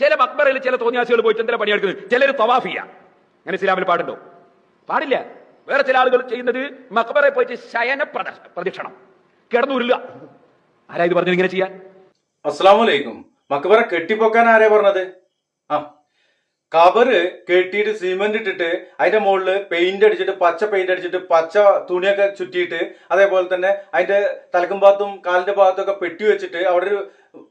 ചില മക്ബറയിൽ ചില തോന്നിയാസികൾ പോയിട്ട് എന്തെങ്കിലും പണിയെടുക്കുന്നത് ചിലർ തവാഫിയ. അങ്ങനെ ഇസ്ലാമിൽ പാടുണ്ടോ? പാടില്ല. വേറെ ചില ആളുകൾ ചെയ്യുന്നത് മക്ബറെ പോയിട്ട് ശയന പ്രദ- പ്രദക്ഷിണം. കിടന്നുരുളുക. ആരാ ഇത് പറഞ്ഞു ഇങ്ങനെ ചെയ്യാൻ? അസ്സാമലൈക്കും മക്ബറ കെട്ടിപ്പൊക്കാൻ ആരാ പറഞ്ഞത്? ആ. കബറ് കെട്ടിയിട്ട് സിമെന്റ് ഇട്ടിട്ട് അതിന്റെ മുകളിൽ പെയിന്റ് അടിച്ചിട്ട് പച്ച പെയിന്റ് അടിച്ചിട്ട് പച്ച തുണിയൊക്കെ ചുറ്റിയിട്ട് അതേപോലെ തന്നെ അതിന്റെ തലക്കും ഭാഗത്തും കാലിന്റെ ഭാഗത്തും ഒക്കെ പെട്ടി വെച്ചിട്ട് അവിടെ ഒരു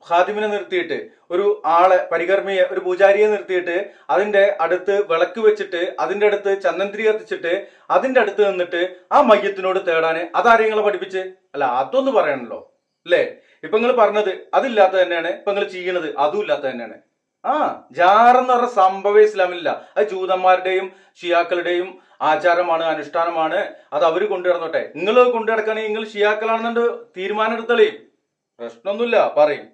ഹാദിമിനെ നിർത്തിയിട്ട് ഒരു ആളെ പരികർമ്മിയെ ഒരു പൂജാരിയെ നിർത്തിയിട്ട് അതിന്റെ അടുത്ത് വിളക്ക് വെച്ചിട്ട് അതിന്റെ അടുത്ത് ചന്ദനത്തിരി കത്തിച്ചിട്ട് അതിന്റെ അടുത്ത് നിന്നിട്ട് ആ മയ്യത്തിനോട് തേടാന് അതാരെങ്ങളെ പഠിപ്പിച്ച്? അല്ല അതൊന്ന് പറയണല്ലോ അല്ലേ? ഇപ്പൊ നിങ്ങൾ പറഞ്ഞത് അതില്ലാത്ത തന്നെയാണ് ഇപ്പൊ നിങ്ങൾ ചെയ്യണത് അതും ഇല്ലാത്ത തന്നെയാണ്. ആ ജാറെന്ന് പറഞ്ഞ സംഭവം ഇസ്ലാമില്ല അത് ജൂതന്മാരുടെയും ഷിയാക്കളുടെയും ആചാരമാണ് അനുഷ്ഠാനമാണ്. അത് അവർ കൊണ്ടു നടന്നോട്ടെ നിങ്ങൾ കൊണ്ടു നടക്കുകയാണെങ്കിൽ നിങ്ങൾ ഷിയാക്കളാണെന്നുണ്ട് തീരുമാനം എടുത്തളയും പ്രശ്നമൊന്നുമില്ല പറയും.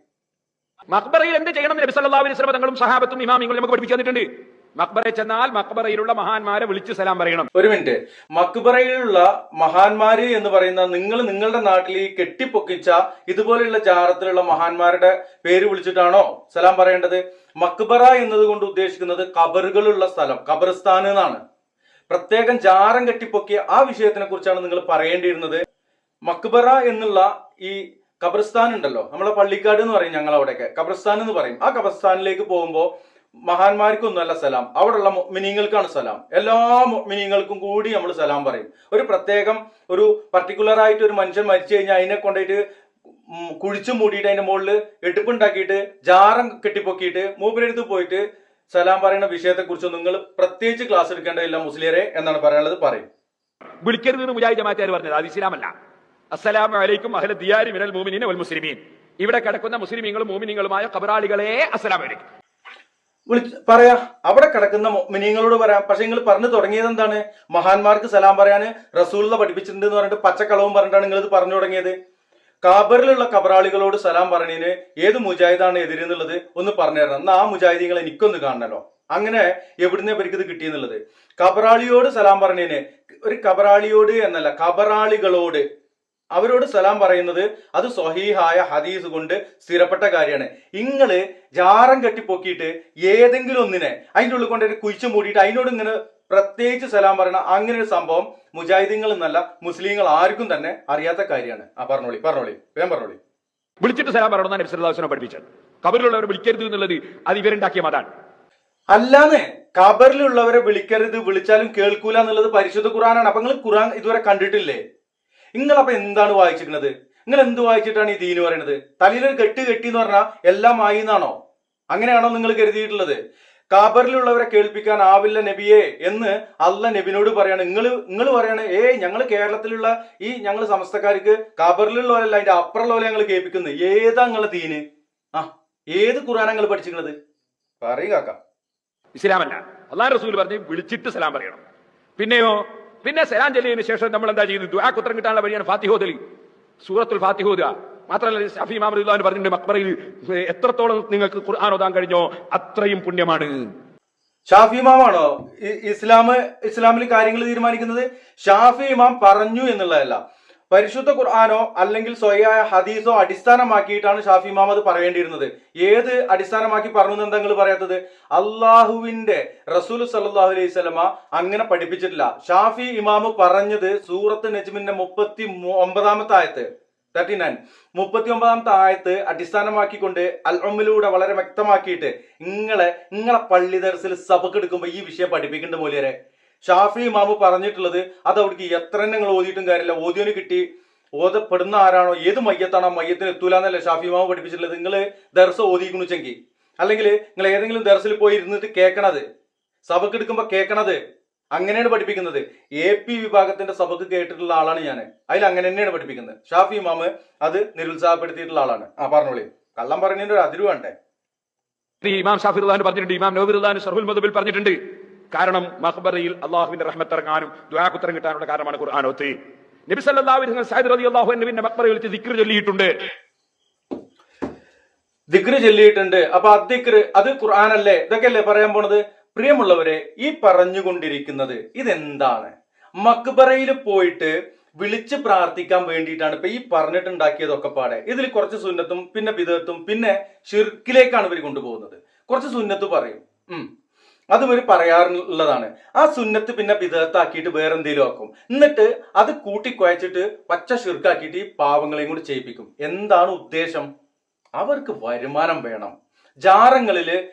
മക്ബറയിൽ എന്ത് ചെയ്യണം നബി സല്ലല്ലാഹു അലൈഹി വസല്ലം തങ്ങളും സഹാബത്തും ഇമാമിങ്ങളും നമുക്ക് പഠിപ്പിച്ചു തന്നിട്ടുണ്ട്. മക്ബറയിൽ ചെന്നാൽ മക്ബറയിലുള്ള മഹാന്മാരെ വിളിച്ചു സലാം പറയണം. ഒരു മിനിറ്റ്. മക്ബറയിലുള്ള മഹാന്മാര് എന്ന് പറയുന്ന നിങ്ങൾ നിങ്ങളുടെ നാട്ടിൽ ഈ കെട്ടിപ്പൊക്കിച്ച ഇതുപോലെയുള്ള ചാരത്തിലുള്ള മഹാന്മാരുടെ പേര് വിളിച്ചിട്ടാണോ സലാം പറയേണ്ടത്? മക്ബറ എന്നതുകൊണ്ട് ഉദ്ദേശിക്കുന്നത് കബറുകളുള്ള സ്ഥലം ഖബർസ്ഥാൻ എന്നാണ്. പ്രത്യേകം ജാറം കെട്ടിപ്പൊക്കിയ ആ വിഷയത്തിനെ കുറിച്ചാണ് നിങ്ങൾ പറയേണ്ടിയിരുന്നത്. മക്ബറ എന്നുള്ള ഈ ഖബർസ്ഥാൻ ഉണ്ടല്ലോ. നമ്മളെ പള്ളിക്കാട് എന്ന് പറയും ഞങ്ങൾ അവിടെയൊക്കെ. ഖബർസ്ഥാൻ എന്ന് പറയും. ആ ഖബർസ്ഥാനിലേക്ക് പോകുമ്പോൾ മഹാന്മാർക്കൊന്നുമല്ല സലാം. അവിടെയുള്ള മിനിങ്ങൾക്കാണ് സലാം. എല്ലാ മിനിങ്ങൾക്കും കൂടി നമ്മൾ സലാം പറയും. ഒരു പ്രത്യേകം ഒരു പർട്ടിക്കുലർ ആയിട്ട് ഒരു മനുഷ്യൻ മരിച്ചു കഴിഞ്ഞാൽ അതിനെ കൊണ്ടുപോയിട്ട് കുഴിച്ചു മൂടിയിട്ട് അതിന്റെ മുകളിൽ എടുപ്പുണ്ടാക്കിയിട്ട് ജാറം കെട്ടിപ്പൊക്കിയിട്ട് മൂപ്പരെടുത്ത് പോയിട്ട് സലാം പറയുന്ന വിഷയത്തെ കുറിച്ച് നിങ്ങൾ പ്രത്യേകിച്ച് ക്ലാസ് എടുക്കേണ്ടതില്ല മുസ്ലിയരെ എന്നാണ് പറയാനുള്ളത്. പറയും. വിളിക്കരുത് മുജാഹിദ് ജമാഅത്തുകാർ പറഞ്ഞത്? അത് ഇസ്ലാമല്ല. അസ്സലാമു അലൈക്കും അഹ്ല ദിയാരി മിനൽ മുഅ്മിനീന വൽ മുസ്ലിമീൻ. ഇവിടെ കിടക്കുന്ന മുസ്ലിമീങ്ങളും മോമിനിങ്ങളുമായ കബറാളികളെ അസ്സലാമു അലൈക്കും. വിളിച്ച് പറയാ അവിടെ കിടക്കുന്ന മിനിങ്ങളോട് പറയാം. പക്ഷെ നിങ്ങൾ പറഞ്ഞു തുടങ്ങിയത് എന്താണ്? മഹാന്മാർക്ക് സലാം പറയാന് റസൂലിനെ പഠിപ്പിച്ചിട്ടുണ്ട് എന്ന് പറഞ്ഞിട്ട് പച്ചക്കളവും പറഞ്ഞിട്ടാണ് നിങ്ങൾ ഇത് പറഞ്ഞു തുടങ്ങിയത്. കാബറിലുള്ള കബറാളികളോട് സലാം പറഞ്ഞതിന് ഏത് മുജാഹിദാണ് എതിരെന്നുള്ളത് ഒന്ന് പറഞ്ഞു തരണം. എന്നാ ആ മുജാഹിദികളെ എനിക്കൊന്ന് കാണണല്ലോ. അങ്ങനെ എവിടുന്ന് ഇവർക്ക് ഇത് കിട്ടിയെന്നുള്ളത്. കബറാളിയോട് സലാം പറഞ്ഞതിന് ഒരു കബറാളിയോട് എന്നല്ല കബറാളികളോട് അവരോട് സലാം പറയുന്നത് അത് സ്വഹീഹായ ഹദീസ് കൊണ്ട് സ്ഥിരപ്പെട്ട കാര്യമാണ്. ഇങ്ങൾ ജാറം കെട്ടിപ്പൊക്കിയിട്ട് ഏതെങ്കിലും ഒന്നിനെ അതിന്റെ ഉള്ളിൽ ഒരു കുഴിച്ചു മൂടിയിട്ട് അതിനോട് ഇങ്ങനെ പ്രത്യേകിച്ച് സലാം പറയണ അങ്ങനെ ഒരു സംഭവം മുജാഹിദീങ്ങൾ എന്നല്ല മുസ്ലിങ്ങൾ ആർക്കും തന്നെ അറിയാത്ത കാര്യമാണ്. ആ പറഞ്ഞോളി പറഞ്ഞോളി വേഗം പറഞ്ഞോളി. വിളിച്ചിട്ട് സലാം പറയണമെന്നാണ് നബി അലൈഹി വസല്ലം പഠിപ്പിച്ചത്. കബറിലുള്ളവർ വിളിക്കരുത് എന്നുള്ളത് അത് ഇവരുണ്ടാക്കിയ മതാണ്. അല്ലാന്ന് കബറിലുള്ളവരെ വിളിക്കരുത് വിളിച്ചാലും കേൾക്കൂല എന്നുള്ളത് പരിശുദ്ധ ഖുറാനാണ് അപ്പൊ നിങ്ങൾ ഖുറാൻ ഇതുവരെ കണ്ടിട്ടില്ലേ? നിങ്ങൾ അപ്പൊ എന്താണ് വായിച്ചിരിക്കുന്നത്? നിങ്ങൾ എന്ത് വായിച്ചിട്ടാണ് ഈ ദീന് പറയുന്നത്? തലയിലൊരു കെട്ട് കെട്ടി എന്ന് പറഞ്ഞാൽ എല്ലാം ആയി എന്നാണോ അങ്ങനെയാണോ നിങ്ങൾ കരുതിയിട്ടുള്ളത്? കാബറിലുള്ളവരെ കേൾപ്പിക്കാൻ ആവില്ല നബിയെ എന്ന് അല്ല നബിനോട് പറയാണ്. നിങ്ങൾ നിങ്ങൾ പറയാണ് ഏ ഞങ്ങൾ കേരളത്തിലുള്ള ഈ ഞങ്ങൾ സമസ്തക്കാർക്ക് കാബറിലുള്ളവരല്ല അതിന്റെ അപ്പുറമുള്ളവരെ ഞങ്ങൾ കേൾപ്പിക്കുന്നത് ഏതാ നിങ്ങളെ ദീന്? ആ ഏത് ഖുറാനാ നിങ്ങൾ പഠിച്ചിരിക്കുന്നത്? പറയുക ഇസ്ലാമല്ല. അള്ളാഹ് റസൂൽ പറഞ്ഞ് വിളിച്ചിട്ട് സലാം പറയണം. പിന്നെയോ പിന്നെ സലാം ശേഷം നമ്മൾ എന്താ ചെയ്യുന്നത്? ആ കുത്രം കിട്ടാനുള്ള വഴിയാണ് ഫാത്തിഹോദലി. സൂറത്തുൽ ഫാത്തിഹോദ മാത്രമല്ല ഷാഫി റളിയല്ലാഹു പറഞ്ഞിട്ടുണ്ട് മക്ബറയിൽ എത്രത്തോളം നിങ്ങൾക്ക് ഖുർആൻ ഓതാൻ കഴിഞ്ഞോ അത്രയും പുണ്യമാണ്. ഷാഫി ഇമാമാണോ? ഇസ്ലാം ഇസ്ലാമിൽ കാര്യങ്ങൾ തീരുമാനിക്കുന്നത് ഷാഫി ഇമാം പറഞ്ഞു എന്നുള്ളതല്ല. പരിശുദ്ധ ഖുർആാനോ അല്ലെങ്കിൽ സ്വയായ ഹദീസോ അടിസ്ഥാനമാക്കിയിട്ടാണ് ഷാഫി അത് പറയേണ്ടിയിരുന്നത്. ഏത് അടിസ്ഥാനമാക്കി പറഞ്ഞു എന്താ നിങ്ങൾ പറയാത്തത്? അള്ളാഹുവിന്റെ റസൂൽ സല്ലാഹു അലൈഹി സ്വലമ അങ്ങനെ പഠിപ്പിച്ചിട്ടില്ല. ഷാഫി ഇമാമ് പറഞ്ഞത് സൂറത്ത് നജ്മിന്റെ മുപ്പത്തി ഒമ്പതാമത്തെ ആയത്ത് തേർട്ടി നയൻ മുപ്പത്തി ഒമ്പതാമത്തെ ആയത്ത് അടിസ്ഥാനമാക്കിക്കൊണ്ട് അൽമിലൂടെ വളരെ വ്യക്തമാക്കിയിട്ട് നിങ്ങളെ നിങ്ങളെ പള്ളി ദർസിൽ സഭക്കെടുക്കുമ്പോൾ ഈ വിഷയം പഠിപ്പിക്കേണ്ട മൂല്യരെ. ഷാഫി ഇമാമ് പറഞ്ഞിട്ടുള്ളത് അത് അവിടേക്ക് എത്ര നിങ്ങൾ ഓതിയിട്ടും കാര്യമില്ല. ഓതിയോന് കിട്ടി. ഓതപ്പെടുന്ന ആരാണോ ഏത് മയ്യത്താണോ മയ്യത്തിന് എത്തൂല എന്നല്ല ഷാഫി ഇമാമ് പഠിപ്പിച്ചിട്ടുള്ളത്. നിങ്ങൾ ദർസ് ഓതിക്കണുവെച്ചെങ്കിൽ അല്ലെങ്കിൽ നിങ്ങൾ ഏതെങ്കിലും ദർസിൽ പോയി ഇരുന്നിട്ട് കേൾക്കണത് സഭക്ക് എടുക്കുമ്പോൾ കേൾക്കണത് അങ്ങനെയാണ് പഠിപ്പിക്കുന്നത്. എ പി വിഭാഗത്തിന്റെ സഭക്ക് കേട്ടിട്ടുള്ള ആളാണ് ഞാൻ അതിൽ അങ്ങനെ തന്നെയാണ് പഠിപ്പിക്കുന്നത്. ഷാഫി ഇമാമ് അത് നിരുത്സാഹപ്പെടുത്തിയിട്ടുള്ള ആളാണ്. ആ പറഞ്ഞോളി. കള്ളം പറയുന്നതിന്റെ ഒരു അതിര് വേണ്ടേ ഇമാം ഷാഫി പറഞ്ഞിട്ടുണ്ട്. ഇമാം നോബിർ ഷർഹുൽ മദബിൽ പറഞ്ഞിട്ടുണ്ട്. കാരണം മഹബറയിൽ അള്ളാഹുവിന്റെ റഹ്മത്ത് ഇറങ്ങാനും ദുആ കുത്തരം കിട്ടാനുള്ള കാരണമാണ് ഖുർആൻ ഒത്ത്. നബി അലൈഹി വസല്ലം സയ്യിദ് റളിയല്ലാഹു അൻഹുവിന്റെ മഖബറയിൽ വെച്ച് ദിക്ർ ചൊല്ലിയിട്ടുണ്ട്. ദിക്ര ചൊല്ലിയിട്ടുണ്ട്. അപ്പൊ അദ്ദേഹം അത് ഖുർആാനല്ലേ? ഇതൊക്കെയല്ലേ പറയാൻ പോണത്? പ്രിയമുള്ളവരെ ഈ പറഞ്ഞുകൊണ്ടിരിക്കുന്നത് ഇതെന്താണ്? മക്ബറയിൽ പോയിട്ട് വിളിച്ച് പ്രാർത്ഥിക്കാൻ വേണ്ടിയിട്ടാണ് ഇപ്പൊ ഈ പറഞ്ഞിട്ടുണ്ടാക്കിയതൊക്കെ പാടെ. ഇതിൽ കുറച്ച് സുന്നത്തും പിന്നെ ബിദത്തും പിന്നെ ഷിർക്കിലേക്കാണ് ഇവർ കൊണ്ടുപോകുന്നത്. കുറച്ച് സുന്നത്ത് പറയും. അതും ഒരു പറയാറുള്ളതാണ്. ആ സുന്നത്ത് പിന്നെ വിദഗ്ധാക്കിയിട്ട് വേറെ എന്തെങ്കിലും ആക്കും. എന്നിട്ട് അത് കൂട്ടിക്കുഴച്ചിട്ട് പച്ച ഷിർക്കാക്കിയിട്ട് ഈ പാവങ്ങളെയും കൂടി ചെയ്യിപ്പിക്കും. എന്താണ് ഉദ്ദേശം? അവർക്ക് വരുമാനം വേണം. ജാറങ്ങളിൽ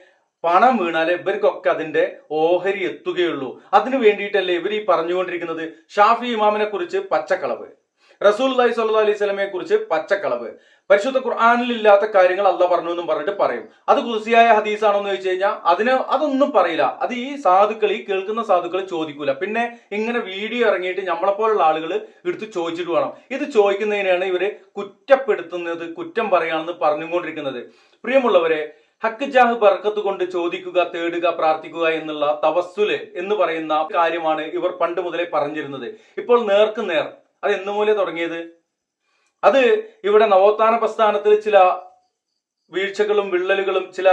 പണം വീണാലേ ഇവർക്കൊക്കെ അതിന്റെ ഓഹരി എത്തുകയുള്ളൂ. അതിനു വേണ്ടിയിട്ടല്ലേ ഇവർ ഈ പറഞ്ഞുകൊണ്ടിരിക്കുന്നത്? ഷാഫി ഇമാമിനെ കുറിച്ച് പച്ചക്കളവ്. റസൂൽ അലൈഹി സ്വല്ലു അലൈഹി സ്വലമയെ കുറിച്ച് പച്ചക്കളവ്. പരിശുദ്ധ ഖുർആാനിൽ ഇല്ലാത്ത കാര്യങ്ങൾ അല്ല പറഞ്ഞു എന്നും പറഞ്ഞിട്ട് പറയും. അത് കുസിയായ ഹദീസാണോ എന്ന് ചോദിച്ചു കഴിഞ്ഞാൽ അതിന് അതൊന്നും പറയില്ല. അത് ഈ സാധുക്കൾ ഈ കേൾക്കുന്ന സാധുക്കൾ ചോദിക്കൂല. പിന്നെ ഇങ്ങനെ വീഡിയോ ഇറങ്ങിയിട്ട് നമ്മളെപ്പോലുള്ള ആളുകൾ എടുത്ത് ചോദിച്ചിട്ട് വേണം. ഇത് ചോദിക്കുന്നതിനാണ് ഇവർ കുറ്റപ്പെടുത്തുന്നത് കുറ്റം പറയാണെന്ന് പറഞ്ഞുകൊണ്ടിരിക്കുന്നത്. പ്രിയമുള്ളവരെ ഹക്ക് ജാഹ് ബർക്കത്ത് കൊണ്ട് ചോദിക്കുക തേടുക പ്രാർത്ഥിക്കുക എന്നുള്ള തവസ്സുൽ എന്ന് പറയുന്ന കാര്യമാണ് ഇവർ പണ്ട് മുതലേ പറഞ്ഞിരുന്നത്. ഇപ്പോൾ നേർക്ക് നേർ അത് എന്നു തുടങ്ങിയത്? അത് ഇവിടെ നവോത്ഥാന പ്രസ്ഥാനത്തിൽ ചില വീഴ്ചകളും വിള്ളലുകളും ചില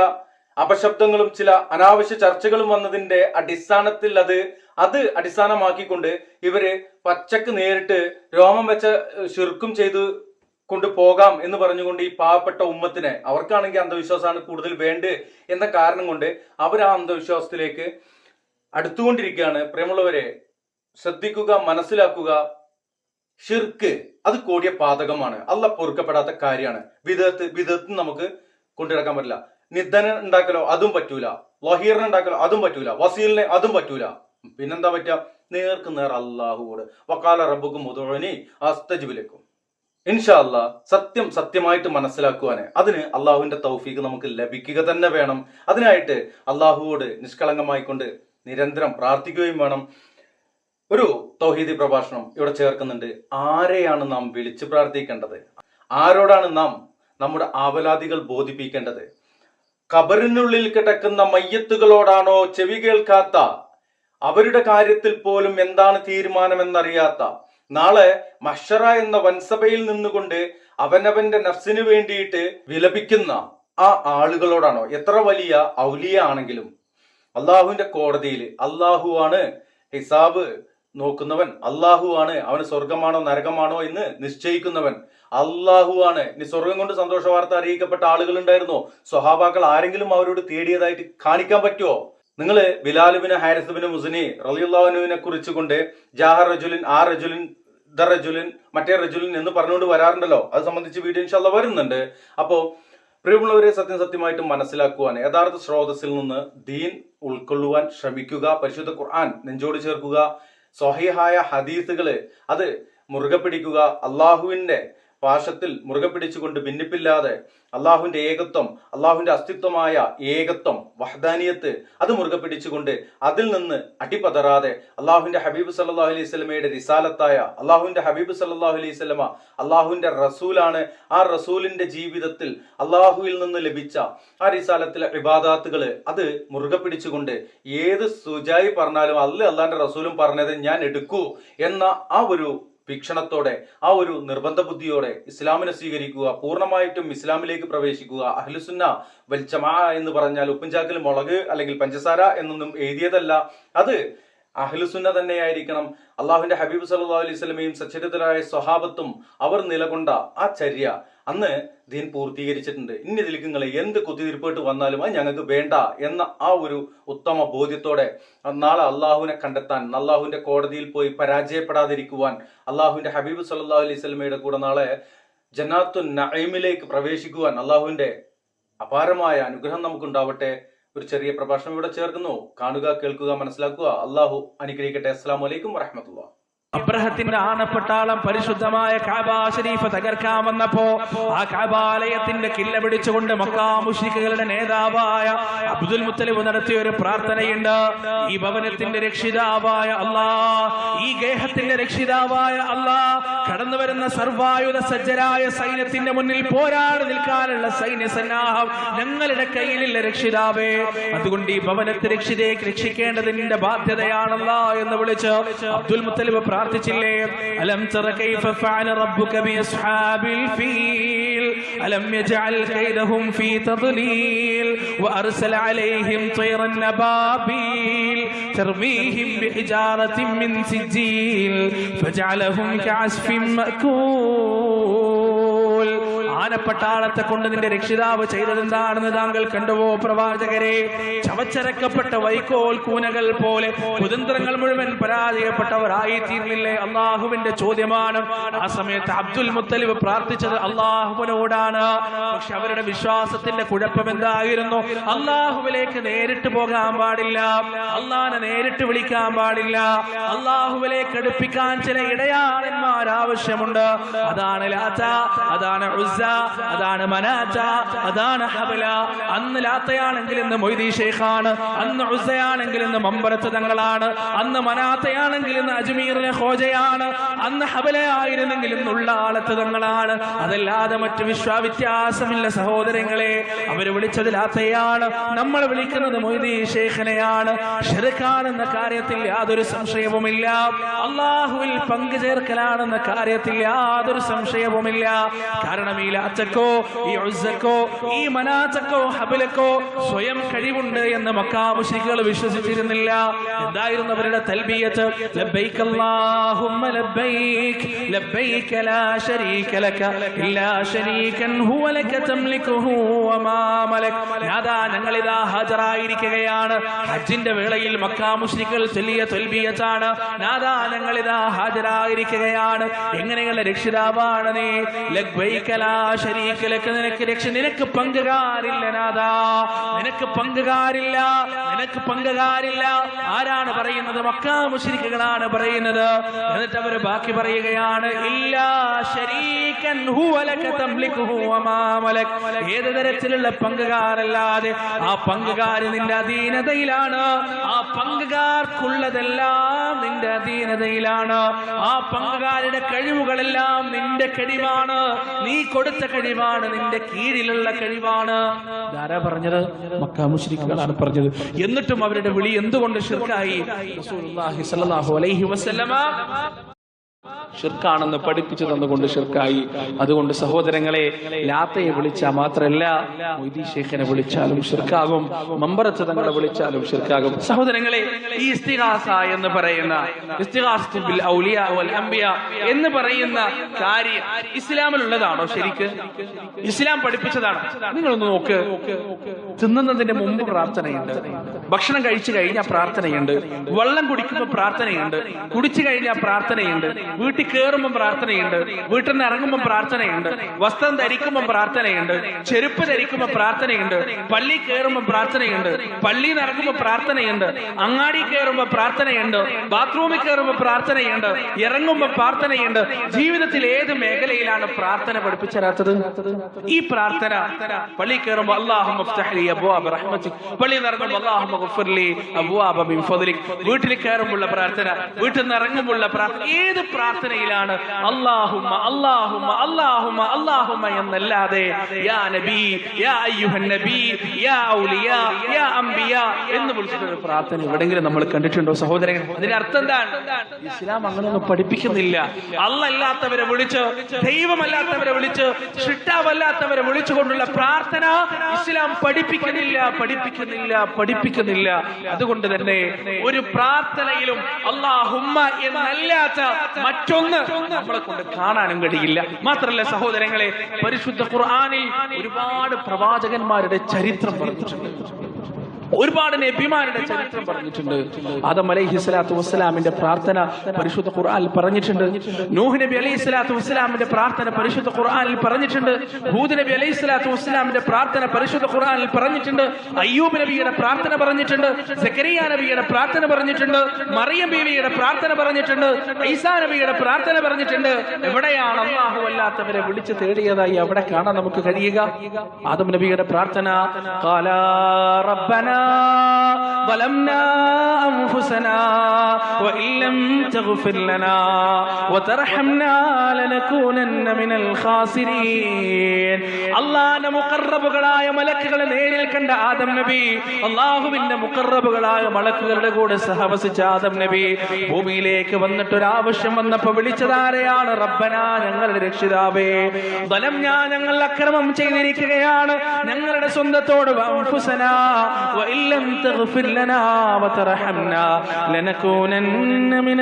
അപശബ്ദങ്ങളും ചില അനാവശ്യ ചർച്ചകളും വന്നതിന്റെ അടിസ്ഥാനത്തിൽ അത് അത് അടിസ്ഥാനമാക്കിക്കൊണ്ട് ഇവർ പച്ചക്ക് നേരിട്ട് രോമം വെച്ച ശിർക്കും ചെയ്ത് കൊണ്ടുപോകാം എന്ന് പറഞ്ഞുകൊണ്ട് ഈ പാവപ്പെട്ട ഉമ്മത്തിനെ അവർക്കാണെങ്കിൽ അന്ധവിശ്വാസമാണ് കൂടുതൽ വേണ്ടത് എന്ന കാരണം കൊണ്ട് അവർ ആ അന്ധവിശ്വാസത്തിലേക്ക് അടുത്തുകൊണ്ടിരിക്കുകയാണ്. പ്രേമുള്ളവരെ ശ്രദ്ധിക്കുക മനസ്സിലാക്കുക. ഷിർക്ക് അത് കൂടിയ പാതകമാണ്. അല്ല പൊറുക്കപ്പെടാത്ത കാര്യമാണ്. വിധത്ത് വിധത്ത് നമുക്ക് കൊണ്ടുനടക്കാൻ പറ്റില്ല. നിധന ഉണ്ടാക്കലോ അതും പറ്റൂല. വഹീറിനെ ഉണ്ടാക്കലോ അതും പറ്റൂല. വസീലിനെ അതും പറ്റൂല. പിന്നെന്താ പറ്റുക? നേർക്ക് നേർ അള്ളാഹുവോട് വക്കാല റബ്ബുക്കും മുതോഴനി അസ്തജിബിലേക്കും. ഇൻഷാ അല്ലാ സത്യം സത്യമായിട്ട് മനസ്സിലാക്കുവാന് അതിന് അള്ളാഹുവിന്റെ തൗഫീക്ക് നമുക്ക് ലഭിക്കുക തന്നെ വേണം. അതിനായിട്ട് അള്ളാഹുവോട് നിഷ്കളങ്കമായിക്കൊണ്ട് നിരന്തരം പ്രാർത്ഥിക്കുകയും വേണം. ഒരു തൗഹീദി പ്രഭാഷണം ഇവിടെ ചേർക്കുന്നുണ്ട്. ആരെയാണ് നാം വിളിച്ചു പ്രാർത്ഥിക്കേണ്ടത്? ആരോടാണ് നാം നമ്മുടെ ആവലാദികൾ ബോധിപ്പിക്കേണ്ടത്? കബറിനുള്ളിൽ കിടക്കുന്ന മയ്യത്തുകളോടാണോ ചെവി കേൾക്കാത്ത? അവരുടെ കാര്യത്തിൽ പോലും എന്താണ് തീരുമാനമെന്നറിയാത്ത? നാളെ മഷറ എന്ന വൻസഭയിൽ നിന്നുകൊണ്ട് അവനവന്റെ നഫ്സിന് വേണ്ടിയിട്ട് വിലപിക്കുന്ന ആ ആളുകളോടാണോ? എത്ര വലിയ ഔലിയ ആണെങ്കിലും അള്ളാഹുവിന്റെ കോടതിയിൽ അള്ളാഹുവാണ് ഹിസാബ് നോക്കുന്നവൻ അള്ളാഹു ആണ്. അവന് സ്വർഗമാണോ നരകമാണോ എന്ന് നിശ്ചയിക്കുന്നവൻ അള്ളാഹു ആണ്. ഇനി സ്വർഗം കൊണ്ട് സന്തോഷ വാർത്ത അറിയിക്കപ്പെട്ട ആളുകൾ ഉണ്ടായിരുന്നോ? സ്വഹാബാക്കൾ ആരെങ്കിലും അവരോട് തേടിയതായിട്ട് കാണിക്കാൻ പറ്റുമോ നിങ്ങൾ ബിലാലുബിന് ഹാരിസുബിന് മുസിനി റലിയുള്ളവനുവിനെ കുറിച്ച് കൊണ്ട് ജാഹർ റജുലിൻ ആ റജുലിൻ ദ റജുലിൻ മറ്റേ റജുലിൻ എന്ന് പറഞ്ഞുകൊണ്ട് വരാറുണ്ടല്ലോ. അത് സംബന്ധിച്ച് വീഡിയോ ഇൻഷാല്ല വരുന്നുണ്ട്. അപ്പോ പ്രിയമുള്ളവരെ സത്യം സത്യമായിട്ട് മനസ്സിലാക്കുവാൻ യഥാർത്ഥ സ്രോതസ്സിൽ നിന്ന് ദീൻ ഉൾക്കൊള്ളുവാൻ ശ്രമിക്കുക പരിശുദ്ധ ഖുർആൻ നെഞ്ചോട് ചേർക്കുക സ്വഹീഹായ ഹദീസുകൾ അത് മുറുകെ പിടിക്കുക അള്ളാഹുവിന്റെ പാശത്തിൽ മുറുകെ പിടിച്ചുകൊണ്ട് ഭിന്നിപ്പില്ലാതെ അള്ളാഹുവിന്റെ ഏകത്വം അള്ളാഹുവിന്റെ അസ്തിത്വമായ ഏകത്വം വഹദാനിയത്ത് അത് മുറുകെ പിടിച്ചുകൊണ്ട് അതിൽ നിന്ന് അടിപതറാതെ അള്ളാഹുവിന്റെ ഹബീബ് സല്ലാഹു അലൈഹി സ്വലമയുടെ റിസാലത്തായ അള്ളാഹുവിന്റെ ഹബീബ് സല്ലാഹു അലൈഹി സ്വലമ അള്ളാഹുവിന്റെ റസൂലാണ് ആ റസൂലിന്റെ ജീവിതത്തിൽ അള്ളാഹുവിൽ നിന്ന് ലഭിച്ച ആ റിസാലത്തിലെ വിവാദാത്തുകൾ അത് മുറുകെ പിടിച്ചുകൊണ്ട് ഏത് സുജായി പറഞ്ഞാലും അല്ല അള്ളാഹിന്റെ റസൂലും പറഞ്ഞത് ഞാൻ എടുക്കൂ എന്ന ആ ഒരു വീക്ഷണത്തോടെ ആ ഒരു നിർബന്ധ ബുദ്ധിയോടെ ഇസ്ലാമിനെ സ്വീകരിക്കുക പൂർണമായിട്ടും ഇസ്ലാമിലേക്ക് പ്രവേശിക്കുക അഹ്ലുസുന്ന വൽച്ചമാ എന്ന് പറഞ്ഞാൽ ഉപ്പുംചാക്കിൽ മുളക് അല്ലെങ്കിൽ പഞ്ചസാര എന്നൊന്നും എഴുതിയതല്ല. അത് അഹ്ലുസുന്ന തന്നെയായിരിക്കണം. അള്ളാഹുവിന്റെ ഹബീബ് സല്ലല്ലാഹു അലൈഹി സ്വലമയും സച്ചരിതരായ സ്വഹാബത്തും അവർ നിലകൊണ്ട ആ ചര്യ. അന്ന് ദീൻ പൂർത്തീകരിച്ചിട്ടുണ്ട്. ഇനി ഇതിലേക്ക് നിങ്ങൾ എന്ത് കുത്തിതിരിപ്പിട്ട് വന്നാലും അത് ഞങ്ങൾക്ക് വേണ്ട എന്ന ആ ഒരു ഉത്തമ ബോധ്യത്തോടെ നാളെ അള്ളാഹുവിനെ കണ്ടെത്താൻ അള്ളാഹുവിന്റെ കോടതിയിൽ പോയി പരാജയപ്പെടാതിരിക്കുവാൻ അള്ളാഹുവിന്റെ ഹബീബ് സല്ലാ അലൈഹി സ്വലമയുടെ കൂടെ നാളെ ജനാത്തു നഈമിലേക്ക് പ്രവേശിക്കുവാൻ അള്ളാഹുവിന്റെ അപാരമായ അനുഗ്രഹം നമുക്കുണ്ടാവട്ടെ. ഒരു ചെറിയ പ്രഭാഷണം ഇവിടെ ചേർക്കുന്നു. കാണുക കേൾക്കുക മനസ്സിലാക്കുക. അള്ളാഹു അനുഗ്രഹിക്കട്ടെ. അസ്സാം വലൈക്കും വറഹമത്തുള്ള അബ്രഹത്തിന്റെ ആണപ്പെട്ടാളം പരിശുദ്ധമായ കാബാ ഷരീഫ് തകർക്കാൻ വന്നപ്പോ ആ കാബാലയത്തിന്റെ കില്ല പിടിച്ചുകൊണ്ട് മക്കാ മുഷ്രിക്കുകളുടെ നേതാവായ അബ്ദുൽ മുത്തലിബ് നടത്തിയ ഒരു പ്രാർത്ഥനയുണ്ട്. ഈ ഭവനത്തിന്റെ രക്ഷിതാവായ അല്ലാ ഈ ഗേഹത്തിന്റെ രക്ഷിതാവായ അല്ലാ കടന്നു വരുന്ന സർവായുധ സജ്ജരായ സൈന്യത്തിന്റെ മുന്നിൽ പോരാടി നിൽക്കാനുള്ള സൈന്യ സന്നാഹം ഞങ്ങളുടെ കയ്യിലില്ല രക്ഷിതാവേ. അതുകൊണ്ട് ഈ ഭവനത്തെ രക്ഷിതേക്ക് രക്ഷിക്കേണ്ടതിന്റെ ബാധ്യതയാണല്ല എന്ന് വിളിച്ച് അബ്ദുൽ മുത്തലിബ് പ്രാർത്ഥിച്ചില്ലേ അലം തറ കൈഫ ഫഅല റബ്ബുക ബി അസ്ഹാബിൽ ഫീൽ അലം യജഅൽ കൈദഹും ഫീ തദ്ലീൽ وأرسل عليهم طيرا نبابيل ترميهم بحجارة من سجيل فجعلهم كعسف مأكول ആനപ്പട്ടാളത്തെ കൊണ്ട് നിന്റെ രക്ഷിതാവ് ചെയ്തതെന്താണെന്ന് താങ്കൾ കണ്ടുവോ പ്രവാചകരെ? ചവച്ചരക്കപ്പെട്ട വൈക്കോൽ കൂനകൾ പോലെ കുതന്ത്രങ്ങൾ മുഴുവൻ പരാജയപ്പെട്ടവരായി തീർന്നില്ലേ അള്ളാഹുവിന്റെ ചോദ്യമാണ്. ആ സമയത്ത് അബ്ദുൽ മുത്തലിബ് പ്രാർത്ഥിച്ചത് അള്ളാഹുവിനോടാണ്. പക്ഷെ അവരുടെ വിശ്വാസത്തിന്റെ കുഴപ്പം എന്തായിരുന്നു അള്ളാഹുവിലേക്ക് നേരിട്ട് പോകാൻ പാടില്ല. അള്ളാഹിനെ നേരിട്ട് വിളിക്കാൻ പാടില്ല. അള്ളാഹുവിലേക്ക് അടുപ്പിക്കാൻ ചില ഇടയാളന്മാർ ആവശ്യമുണ്ട് അതാണ് ലാത്ത അതാണ് ഉസ്സ അതാണ് മനാച്ച അതാണ് ഹബല. അന്ന് ലാത്തയാണെങ്കിൽ ഇന്ന് മൊയ്തീ ഷെയ്ഖാണ്. അന്ന് ഉസയാണെങ്കിൽ ഇന്ന് മമ്പരത്ത് തങ്ങളാണ്. അന്ന് മനാത്തയാണെങ്കിൽ ഇന്ന് അജ്മീറിലെ ഹോജയാണ് അന്ന് ഹബലയായിരുന്നെങ്കിൽ ഇന്നുള്ള ആളത്ത് തങ്ങളാണ്. അതല്ലാതെ മറ്റു വിശ്വാവ്യത്യാസമില്ല സഹോദരങ്ങളെ. അവർ വിളിച്ചത് ലാത്തയാണ്. നമ്മൾ വിളിക്കുന്നത് മൊയ്തീ ഷെയ്ഖിനെയാണ്. ഷെറുക്കാണെന്ന കാര്യത്തിൽ യാതൊരു സംശയവുമില്ല. അള്ളാഹുവിൽ പങ്കുചേർക്കലാണെന്ന കാര്യത്തിൽ യാതൊരു സംശയവുമില്ല. കാരണം ഈ ലാത്തക്കോ ഈ ഉസക്കോ ഈ മനാത്തക്കോ ഹബിലക്കോ സ്വയം കഴിവുണ്ട് എന്ന് മക്കാമുശികൾ വിശ്വസിച്ചിരുന്നില്ല. എന്തായിരുന്നു അവരുടെ തൽബിയത്ത്? ലബ്ബൈക അല്ലാഹുമ്മ ലബ്ബൈക ലബ്ബൈക ലാ ശരീക ലക ഇല്ലാ ശരീകൻ ഹുവ ലക തംലികുഹു വമാ മലക്. നാദാ ഞങ്ങളിതാ ഹാജരായിരിക്കുകയാണ് ഹജ്ജിന്റെ വേളയിൽ മക്കാമുശികൾ ചൊല്ലിയ തൽബിയത്താണ്. നാദാ ഞങ്ങളിതാ ഹാജരായിരിക്കുകയാണ്. എങ്ങനെയുള്ള രക്ഷിതാവാണ് നീ? ലഗ്ബൈ ലാ ശരീക ലക നിനക്ക് രക്ഷ. നിനക്ക് പങ്കുകാരില്ല നാദാ നിനക്ക് പങ്കുകാരില്ല. നിനക്ക് പങ്കുകാരില്ല. ആരാണ് പറയുന്നത്? മക്കാ മുശ്രിക്കുകളാണ് പറയുന്നത്. എന്നിട്ട് അവർ ബാക്കി പറയുകയാണ് ഇല്ല മലക്. ഏത് തരത്തിലുള്ള പങ്കുകാരല്ലാതെ ആ പങ്കുകാർ നിന്റെ അധീനതയിലാണ്. ആ പങ്കുകാർക്കുള്ളതെല്ലാം നിന്റെ അധീനതയിലാണ്. ആ പങ്കുകാരുടെ കഴിവുകളെല്ലാം നിന്റെ കഴിവാണ് നീ കൊടുത്ത കഴിവാണ് നിന്റെ കീഴിലുള്ള കഴിവാണ്. ആരാ പറഞ്ഞത്? മക്ക മുശ്രിക്കുകളാണ് പറഞ്ഞത്. എന്നിട്ടും അവരുടെ വിളി എന്തുകൊണ്ട് സ്വല്ലല്ലാഹു അലൈഹി വസല്ലമ ഷിർക്കാണെന്ന് പഠിപ്പിച്ചു തന്നുകൊണ്ട് ഷിർക്കായി അതുകൊണ്ട് സഹോദരങ്ങളെ ലാത്തയെ വിളിച്ചാൽ മാത്രമല്ല മൊയ്തീ വിളിച്ചാലും ഷിർക്കാകും മമ്പറത്ത് തങ്ങളെ വിളിച്ചാലും ഷിർക്കാകും സഹോദരങ്ങളെ ഈ ഇസ്തിഹാസ എന്ന് പറയുന്ന വൽ എന്ന് പറയുന്ന കാര്യം ഇസ്ലാമിലുള്ളതാണോ ശരിക്ക്? ഇസ്ലാം പഠിപ്പിച്ചതാണ്. നിങ്ങളൊന്ന് നോക്ക്. തിന്നുന്നതിന്റെ മുമ്പ് പ്രാർത്ഥനയുണ്ട്. ഭക്ഷണം കഴിച്ചു കഴിഞ്ഞാൽ പ്രാർത്ഥനയുണ്ട്. വെള്ളം കുടിക്കുമ്പോൾ പ്രാർത്ഥനയുണ്ട്. കുടിച്ചു കഴിഞ്ഞാൽ പ്രാർത്ഥനയുണ്ട്. വീട്ടിൽ കയറുമ്പോൾ പ്രാർത്ഥനയുണ്ട് വീട്ടിൽ നിന്ന് ഇറങ്ങുമ്പോൾ പ്രാർത്ഥനയുണ്ട് വസ്ത്രം ധരിക്കുമ്പോൾ പ്രാർത്ഥനയുണ്ട് ചെരുപ്പ് ധരിക്കുമ്പോൾ പ്രാർത്ഥനയുണ്ട് പള്ളി കയറുമ്പോൾ പ്രാർത്ഥനയുണ്ട് നിന്ന് ഇറങ്ങുമ്പോൾ പ്രാർത്ഥനയുണ്ട് അങ്ങാടി കയറുമ്പോൾ പ്രാർത്ഥനയുണ്ട് ബാത്റൂമിൽ കയറുമ്പോൾ പ്രാർത്ഥനയുണ്ട് ഇറങ്ങുമ്പോൾ പ്രാർത്ഥനയുണ്ട്. ജീവിതത്തിൽ ഏത് മേഖലയിലാണ് പ്രാർത്ഥന പഠിപ്പിച്ചരാത്തത്? ഈ പ്രാർത്ഥന പള്ളി കയറുമ്പോൾ അള്ളാഹു നിന്ന് ഇറങ്ങുമ്പോൾ വീട്ടിൽ കയറുമ്പോൾ പ്രാർത്ഥന വീട്ടിൽ നിന്ന് പ്രാർത്ഥന ഏത് പ്രാർത്ഥനയിലാണ്. അള്ളാഹുമ അള്ളാഹുമ അള്ളാഹുമ അള്ളാഹുമ എന്നല്ലാതെ യാ നബി യാ അയ്യുഹൻ നബി യാ ഔലിയ യാ അംബിയ എന്ന് വിളിച്ചിട്ടൊരു പ്രാർത്ഥന എവിടെങ്കിലും നമ്മൾ കണ്ടിട്ടുണ്ടോ സഹോദരൻ? അതിന്റെ അർത്ഥം എന്താണ്? ഇസ്ലാം അങ്ങനെയൊന്നും പഠിപ്പിക്കുന്നില്ല. അല്ലല്ലാത്തവരെ വിളിച്ച് ദൈവമല്ലാത്തവരെ വിളിച്ച് ഷിട്ടാവല്ലാത്തവരെ വിളിച്ചുകൊണ്ടുള്ള പ്രാർത്ഥന ഇസ്ലാം പഠിപ്പിക്കുന്നില്ല പഠിപ്പിക്കുന്നില്ല പഠിപ്പിക്കുന്നില്ല. അതുകൊണ്ട് തന്നെ ഒരു പ്രാർത്ഥനയിലും അള്ളാഹുമ്മ എന്നല്ലാത്ത മറ്റൊന്ന് നമ്മളെ കൊണ്ട് കാണാനും കഴിയില്ല. മാത്രല്ല സഹോദരങ്ങളെ പരിശുദ്ധ ഖുർആാനിൽ ഒരുപാട് പ്രവാചകന്മാരുടെ ചരിത്രം പറഞ്ഞിട്ടുണ്ട് ഒരുപാട് നബിമാരുടെ ചരിത്രം പറഞ്ഞിട്ടുണ്ട്. ആദം അലൈഹി സ്വലാത്തു വസ്സലാമിന്റെ പ്രാർത്ഥന പരിശുദ്ധ ഖുർആനിൽ പറഞ്ഞിട്ടുണ്ട്. നൂഹ് നബി അലൈഹി സ്വലാത്തു വസ്സലാമിന്റെ പ്രാർത്ഥന പരിശുദ്ധ ഖുർആനിൽ പറഞ്ഞിട്ടുണ്ട്. ഹൂദ് നബി അലൈഹി സ്വലാത്തു വസ്സലാമിന്റെ പ്രാർത്ഥന പരിശുദ്ധ ഖുർആനിൽ പറഞ്ഞിട്ടുണ്ട്. അയ്യൂബ് നബിയുടെ പ്രാർത്ഥന പറഞ്ഞിട്ടുണ്ട്. സക്കരിയ നബിയുടെ പ്രാർത്ഥന പറഞ്ഞിട്ടുണ്ട്. മറിയം ബീവിയുടെ പ്രാർത്ഥന പറഞ്ഞിട്ടുണ്ട്. ഐസാ നബിയുടെ പ്രാർത്ഥന പറഞ്ഞിട്ടുണ്ട്. എവിടെയാണ് അള്ളാഹു അല്ലാത്തവരെ വിളിച്ചു തേടിയതായി അവിടെ കാണാൻ നമുക്ക് കഴിയുക? ആദം നബിയുടെ പ്രാർത്ഥന കാലാ റബ്ബന ظلمنا أنفسنا وإن لم تغفر لنا وترحمنا لنكونن من الخاسرين അള്ളാന്റെ മുക്കറബുകളായ മലക്കുകളെ നേരിൽ കണ്ട ആദം നബി അള്ളാഹുവിന്റെ മുക്കറബുകളായ മലക്കുകളുടെ കൂടെ സഹവസിച്ച ആദം നബി ഭൂമിയിലേക്ക് വന്നിട്ട് ഒരു ആവശ്യം വന്നപ്പോ വിളിച്ചതാരെയാണ് റബ്ബന ഞങ്ങളുടെ രക്ഷിതാവേ ബലം ഞാൻ ഞങ്ങൾ അക്രമം ചെയ്തിരിക്കുകയാണ് ഞങ്ങളുടെ സ്വന്തത്തോട് വഅൻഫുസനാ വ وإن لم تغفر لنا وترحمنا لنكونن من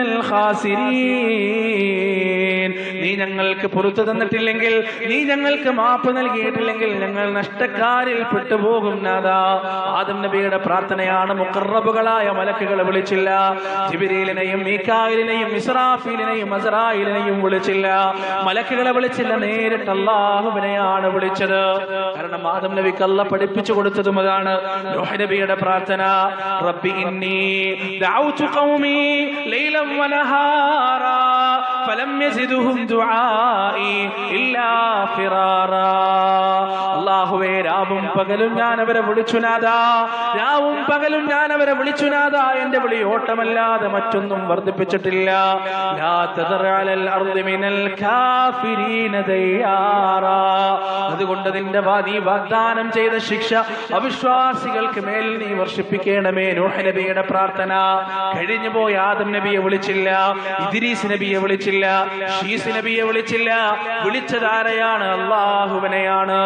الخاسرين നീ ഞങ്ങൾക്ക് പുറത്തു തന്നിട്ടില്ലെങ്കിൽ നീ ഞങ്ങൾക്ക് മാപ്പ് നൽകിയിട്ടില്ലെങ്കിൽ ഞങ്ങൾ നഷ്ടക്കാരിൽ പെട്ടുപോകും നാദാ ആദം നബിയുടെ പ്രാർത്ഥനയാണ് മുക്കറബുകളായ മലക്കുകളെ വിളിച്ചില്ല ജിബിരീലിനെയും മീക്കായിലിനെയും ഇസ്രാഫീലിനെയും അസറായിലിനെയും വിളിച്ചില്ല മലക്കുകളെ വിളിച്ചില്ല നേരിട്ട് അള്ളാഹുവിനെയാണ് വിളിച്ചത് കാരണം ആദം നബിക്ക് അല്ല പഠിപ്പിച്ചു കൊടുത്തതും അതാണ് നൂഹ് നബിയുടെ പ്രാർത്ഥന റബ്ബി ഇന്നി ദഅവതു ഖൗമി ലൈലം വനഹാറാ ഫലം യസിദുഹും ദുആഇ ഇല്ലാ ഫിറാറ. അള്ളാഹുവേ രാവും പകലും ഞാൻ അവരെ വിളിച്ചുനാദാ രാവും പകലും ഞാൻ അവരെ വിളിച്ചുനാദാ എന്റെ വിളി ഓട്ടമല്ലാതെ മറ്റൊന്നും വർദ്ധിപ്പിച്ചിട്ടില്ല. അതുകൊണ്ട് നിന്റെ വാദി വാഗ്ദാനം ചെയ്ത ശിക്ഷ അവിശ്വാസികൾക്ക് മേൽ നീ വർഷിപ്പിക്കണമേ നൂഹ് നബിയുടെ പ്രാർത്ഥന. കഴിഞ്ഞു പോയ ആദം നബിയെ വിളിച്ചില്ല ഇദ്രീസ് നബിയെ വിളിച്ചില്ല ഷീസ് നബിയെ വിളിച്ചില്ല. വിളിച്ചതാരയാണ് അള്ളാഹുവിനെയാണ്.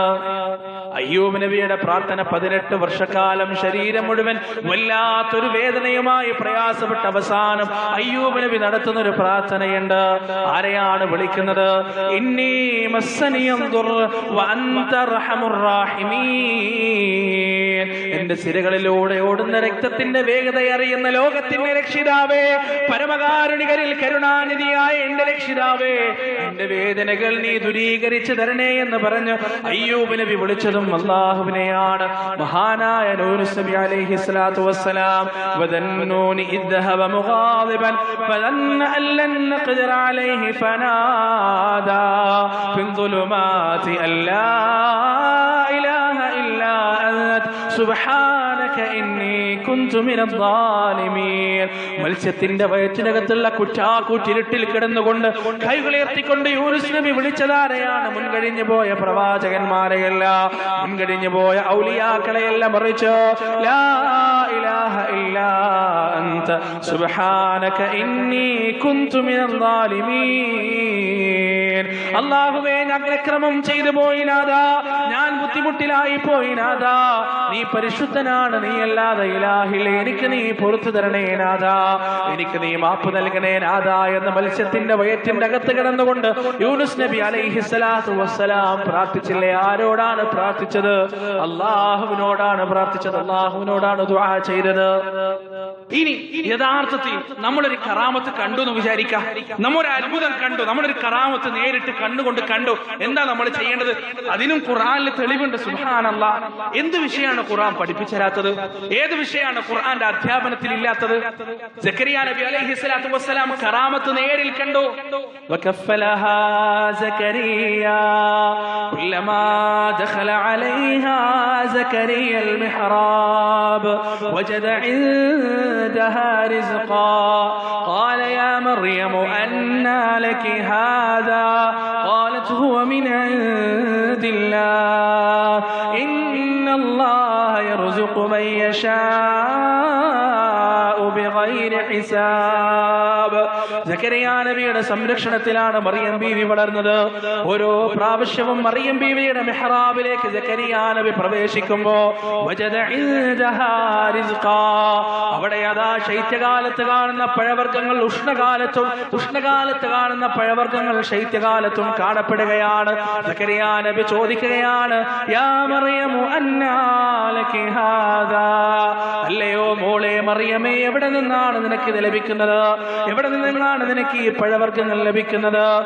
അയ്യൂബ് നബിയുടെ പ്രാർത്ഥന പതിനെട്ട് വർഷക്കാലം ശരീരം മുഴുവൻ വല്ലാത്തൊരു വേദനയുമായി പ്രയാസപ്പെട്ട അവസാനം അയ്യൂബ് നബി നടത്തുന്ന ഒരു പ്രാർത്ഥനയുണ്ട്. ആരെയാണ് വിളിക്കുന്നത്? ഇന്നീ മസ്സനിയം ദുർ വഅന്ത അർഹമുർ റാഹിമീൻ. എന്റെ സിരകളിലൂടെ ഓടുന്ന രക്തത്തിന്റെ വേഗത അറിയുന്ന ലോകത്തിന്റെ രക്ഷിതാവേ പരമകാരുണികരിൽ കരുണാനിധിയായ എന്റെ രക്ഷിതാവേ എന്റെ വേദനകൾ നീ ദുരീകരിച്ചു തരണേ എന്ന് പറഞ്ഞ് അയ്യൂബ് നബി വിളിച്ചതും അള്ളാഹുവിനെയാണ് മഹാനായ നൂനുസ് നബി അലൈഹി സ്വലാത്തു വസ്സലാം വദന്നൂനി ഇദ് ذهب مغاضبا فظن أن لن نقدر عليه فنادى في الظلمات أن لا إله മത്സ്യത്തിന്റെ വയറ്റിനകത്തുള്ള കുറ്റാക്കൂറ്റിരുട്ടിൽ കിടന്നുകൊണ്ട് കൈകളുയർത്തിക്കൊണ്ട് യൂനുസ് നബി വിളിച്ചതാരെയാണ്? മുൻകഴിഞ്ഞു പോയ പ്രവാചകന്മാരെയല്ല. മുൻകഴിഞ്ഞു പോയ ഔലിയാക്കളെയെല്ലാം മറിച്ച് ലാ ഇലാഹ സുബ്ഹാനക ഇന്നി കുന്തു അല്ലാഹുവേ ഞാൻ ചെയ്തു പോയി നാഥാ. ഞാൻ ബുദ്ധിമുട്ടിലായി പോയി നാഥാ നീ പരിശുദ്ധനാണ് നീ അല്ലാതെ ഇലാഹിലെ എനിക്ക് നീ പുറത്തു തരണേ നാഥാ. എനിക്ക് നീ മാപ്പ് നൽകണേ നാഥാ എന്ന മത്സ്യത്തിന്റെ വയറ്റിന്റെ അകത്ത് കിടന്നുകൊണ്ട് യൂനുസ് നബി അലൈഹിസ്സലാത്തു വസ്സലാം പ്രാർത്ഥിച്ചില്ലേ? ആരോടാണ് പ്രാർത്ഥിച്ചത്? അള്ളാഹുവിനോടാണ് പ്രാർത്ഥിച്ചത്. അള്ളാഹുവിനോടാണ് ദുആ ചെയ്തത്. ഇനി യഥാർത്ഥത്തിൽ നമ്മളൊരു കറാമത്ത് കണ്ടു എന്ന് വിചാരിക്കാം. നമ്മൊരു അത്ഭുതം കണ്ടു. നമ്മളൊരു കറാമത്ത് നേരിട്ട് കണ്ണുകൊണ്ട് കണ്ടു. എന്താ നമ്മൾ ചെയ്യേണ്ടത്? അതിനും ഖുർആനിൽ തെളിവുണ്ട്. സുഹാനല്ല എന്ത് വിഷയമാണ് ഖുർആൻ പഠിപ്പിച്ചരാത്തത് ഏത് വിഷയമാണ് ഖുർആന്റെ അധ്യാപനത്തിൽ ഇല്ലാത്തത് സക്കരിയ നബി അലൈഹി സ്വലാത്തു വസ്സലാം കറാമത്ത് നേരിൽ കണ്ടു وكفلها زكريا كلما دخل عليها زكريا المحراب وجد عندها رزقا قال يا مريم أنى لك هذا قالت هو من عند الله إن الله يرزق من يشاء بغير حساب. നബിയുടെ സംരക്ഷണത്തിലാണ് മറിയം ബീവി വളർന്നത്. ഓരോ പ്രാവശ്യവും മറിയം ബീവിയുടെ മെഹ്റാബിലേക്ക് നബി പ്രവേശിക്കുമ്പോ അവിടെ അതാ ശൈത്യകാലത്ത് കാണുന്ന പഴവർഗങ്ങൾ ഉഷ്ണകാലത്തും ഉഷ്ണകാലത്ത് കാണുന്ന പഴവർഗങ്ങൾ ശൈത്യകാലത്തും കാണപ്പെടുകയാണ്. നബി ചോദിക്കുകയാണ് യാ മറിയമു ഹാദാ. അല്ലയോ മോളെ മറിയമേ എവിടെ നിന്നാണ് നിനക്ക് ഇത് ലഭിക്കുന്നത്? എവിടെ നിന്നാണ് നിനക്ക് ഈ പഴവർഗങ്ങൾ ലഭിക്കുന്നത്.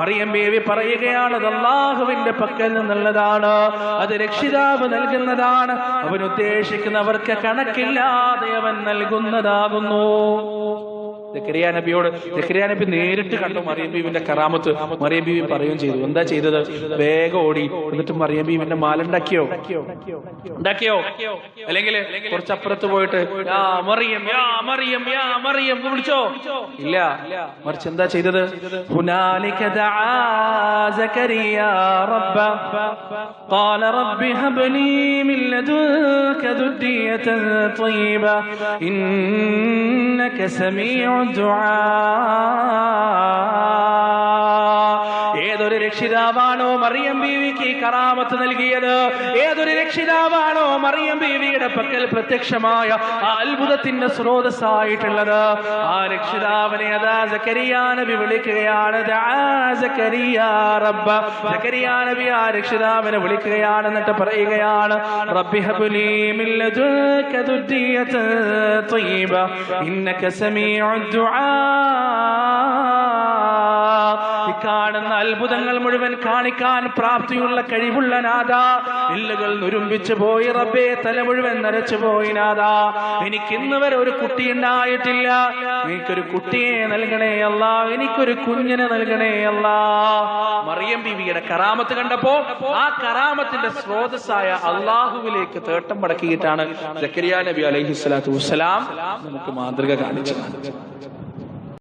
മറിയം പറയുകയാണ് അള്ളാഹുവിന്റെ പക്കൽ നിന്നുള്ളതാണ്. അത് രക്ഷിതാവ് നൽകുന്നതാണ്. അവൻ ഉദ്ദേശിക്കുന്നവർക്ക് കണക്കില്ലാതെ അവൻ നൽകുന്നതാകുന്നു. ജക്കരിയ നബിയോട് ജക്കരിയ നബി നേരിട്ട് കണ്ടു മറിയം ബീവിന്റെ കറാമത്ത് മറിയം ബീവി പറയുകയും ചെയ്തു എന്താ ചെയ്തത് വേഗം ഓടി എന്നിട്ട് മറിയം ബീവിന്റെ മാല ഉണ്ടാക്കിയോ ഉണ്ടാക്കിയോ അല്ലെങ്കിൽ കുറച്ചപ്പുറത്ത് പോയിട്ട് യാ മറിയം യാ മറിയം യാ മറിയം എന്ന് വിളിച്ചോ ഇല്ല മറിച്ച് എന്താ ചെയ്തത് ഹുനാലിക ദആ زكريا ربه قال رب هب لي من لدنك ذرية طيبة إنك سميع دعاء. ഏതൊരു രക്ഷിതാവാണോ മറിയം ബീവിക്ക് കറാമത്ത് നൽകിയത്? ഏതൊരു രക്ഷിതാവാണോ മറിയം ബീവിയുടെ പക്കൽ പ്രത്യക്ഷമായ ആ അത്ഭുതത്തിന്റെ സ്രോതസ്സായിട്ടുള്ളത്? ആ രക്ഷിതാവിനെ അതാ നബി വിളിക്കുകയാണ് നബി ആ രക്ഷിതാവിനെ വിളിക്കുകയാണ് എന്നിട്ട് പറയുകയാണ് റബ്ബി ഹബ്ലി ഇന്നക ദുആ കാണുന്ന അത്ഭുതങ്ങൾ മുഴുവൻ കാണിക്കാൻ പ്രാപ്തിയുള്ള കഴിവുള്ള നാഥ. ഇല്ലുകൾ നുരുമ്പിച്ചു പോയി റബ്ബേ തല മുഴുവൻ നരച്ചു പോയി നാഥ. എനിക്ക് ഇന്ന് വരെ ഒരു കുട്ടി ഉണ്ടായിട്ടില്ല. എനിക്കൊരു കുട്ടിയെ നൽകണേ അല്ല. എനിക്കൊരു കുഞ്ഞിനെ നൽകണേ അല്ല. മറിയം ബീവിയുടെ കറാമത്ത് കണ്ടപ്പോ ആ കറാമത്തിന്റെ സ്രോതസ്സായ അള്ളാഹുവിലേക്ക് തേട്ടം മടക്കിയിട്ടാണ് നബി അലൈഹി സ്വലാത്തു വസ്സലാം നമുക്ക് മാതൃക കാണിച്ചത്.